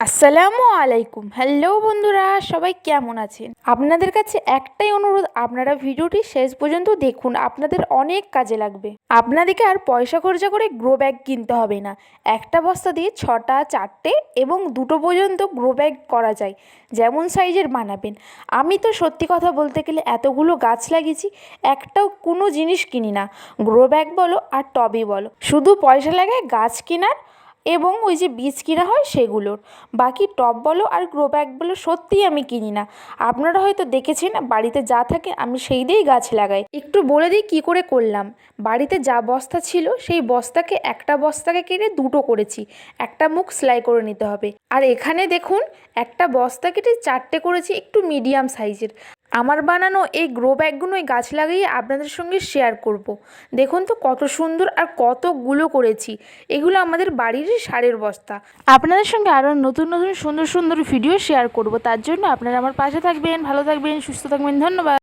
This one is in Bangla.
আসসালামু আলাইকুম। হ্যালো বন্ধুরা, সবাই কেমন আছেন? আপনাদের কাছে একটাই অনুরোধ, আপনারা ভিডিওটি শেষ পর্যন্ত দেখুন, আপনাদের অনেক কাজে লাগবে। আপনাদেরকে আর পয়সা খরচা করে গ্রো ব্যাগ কিনতে হবে না। একটা বস্তা দিয়ে ছটা, চারটে এবং দুটো পর্যন্ত গ্রো ব্যাগ করা যায়, যেমন সাইজের বানাবেন। আমি তো সত্যি কথা বলতে গেলে এতগুলো গাছ লাগিয়েছি, একটাও কোনো জিনিস কিনি না। গ্রো ব্যাগ বলো আর টবই বলো। শুধু পয়সা লাগায় গাছ কেনার এবং ওই যে বীজ কিনা হয় সেগুলোর। বাকি টব বলো আর গ্রো ব্যাগ বলো সত্যিই আমি কিনি না। আপনারা হয়তো দেখেছেন, বাড়িতে যা থাকে আমি সেই দিয়েই গাছ লাগাই। একটু বলে দিই কী করে করলাম। বাড়িতে যা বস্তা ছিল, সেই বস্তাকে একটা বস্তাকে কেটে দুটো করেছি। একটা মুখ সেলাই করে নিতে হবে। আর এখানে দেখুন, একটা বস্তা কেটে চারটে করেছি একটু মিডিয়াম সাইজের। আমার বানানো এই গ্রো ব্যাগগুলোই গাছ লাগিয়ে আপনাদের সঙ্গে শেয়ার করব। দেখুন তো কত সুন্দর আর কতগুলো করেছি। এগুলো আমাদের বাড়ির সারের বস্তা। আপনাদের সঙ্গে আরও নতুন নতুন, সুন্দর সুন্দর ভিডিও শেয়ার করব। তার জন্য আপনারা আমার পাশে থাকবেন, ভালো থাকবেন, সুস্থ থাকবেন, ধন্যবাদ।